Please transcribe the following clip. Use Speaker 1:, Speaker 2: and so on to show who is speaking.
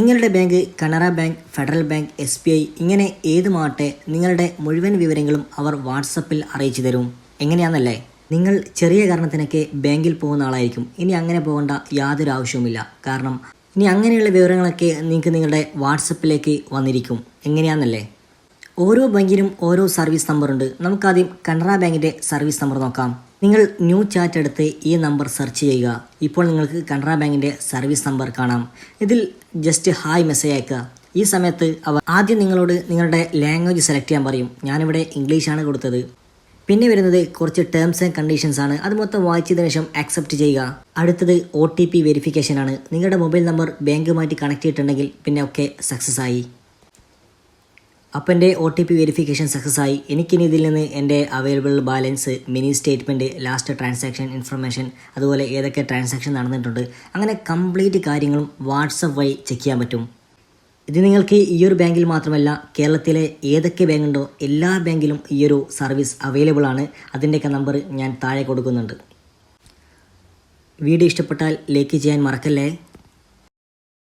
Speaker 1: നിങ്ങളുടെ bank Canara bank Federal bank S B I ഇങ്ങനെ ഏതുമാട്ടെ നിങ്ങളുടെ മുഴുവൻ വിവരങ്ങളും അവർ വാട്സപ്പിൽ അറിയിച്ചു തരും. എങ്ങനെയാണെന്നല്ലേ നിങ്ങൾ ചെറിയ കാരണത്തിനൊക്കെ ബാങ്കിൽ പോകുന്ന ആളായിരിക്കും. ഇനി അങ്ങനെ പോകേണ്ട യാതൊരു ആവശ്യവുമില്ല. കാരണം ഇനി അങ്ങനെയുള്ള വിവരങ്ങളൊക്കെ നിങ്ങൾക്ക് നിങ്ങളുടെ വാട്സപ്പിലേക്ക് വന്നിരിക്കും. എങ്ങനെയാണെന്നല്ലേ ഓരോ ബാങ്കിനും ഓരോ സർവീസ് നമ്പറുണ്ട്. നമുക്കാദ്യം കനറ ബാങ്കിന്റെ സർവീസ് നമ്പർ നോക്കാം. നിങ്ങൾ ന്യൂ ചാറ്റ് എടുത്ത് ഈ നമ്പർ സെർച്ച് ചെയ്യുക. ഇപ്പോൾ നിങ്ങൾക്ക് കനറ ബാങ്കിന്റെ സർവീസ് നമ്പർ കാണാം. ഇതിൽ ജസ്റ്റ് ഹായ് മെസ്സേജ് അയക്കുക. ഈ സമയത്ത് അവർ ആദ്യം നിങ്ങളോട് നിങ്ങളുടെ ലാംഗ്വേജ് സെലക്ട് ചെയ്യാൻ പറയും. ഞാനിവിടെ ഇംഗ്ലീഷാണ് കൊടുത്തത്. പിന്നെ വരുന്നത് കുറച്ച് ടേംസ് ആൻഡ് കണ്ടീഷൻസ് ആണ്. അത് മൊത്തം വായിച്ചതിന് ശേഷം അക്സെപ്റ്റ് ചെയ്യുക. അടുത്തത് ഒ ടി പി വെരിഫിക്കേഷൻ ആണ്. നിങ്ങളുടെ മൊബൈൽ നമ്പർ ബാങ്കുമായിട്ട് കണക്ട് ചെയ്തിട്ടുണ്ടെങ്കിൽ പിന്നെ ഒക്കെ സക്സസ് ആയി. അപ്പോൾ എന്റെ O T P verification success ആയി എനിക്കിനി ഇതിൽ നിന്ന് എന്റെ available balance mini statement last transaction information അതുപോലെ ഏതൊക്കെ ട്രാൻസാക്ഷൻ നടന്നിട്ടുണ്ട് അങ്ങനെ കംപ്ലീറ്റ് കാര്യങ്ങളും വാട്സപ്പ് വഴി ചെക്ക് ചെയ്യാൻ പറ്റും. ഇത് നിങ്ങൾക്ക് ഈ ഒരു ബാങ്കിൽ മാത്രമല്ല കേരളത്തിലെ ഏതൊക്കെ ബാങ്കുണ്ടോ എല്ലാ ബാങ്കിലും ഈ ഒരു സർവീസ് അവൈലബിൾ ആണ്. അതിന്റെയൊക്കെ നമ്പർ ഞാൻ താഴെ കൊടുക്കുന്നുണ്ട്. വീഡിയോ ഇഷ്ടപ്പെട്ടാൽ ലൈക്ക് ചെയ്യാൻ മറക്കല്ലേ?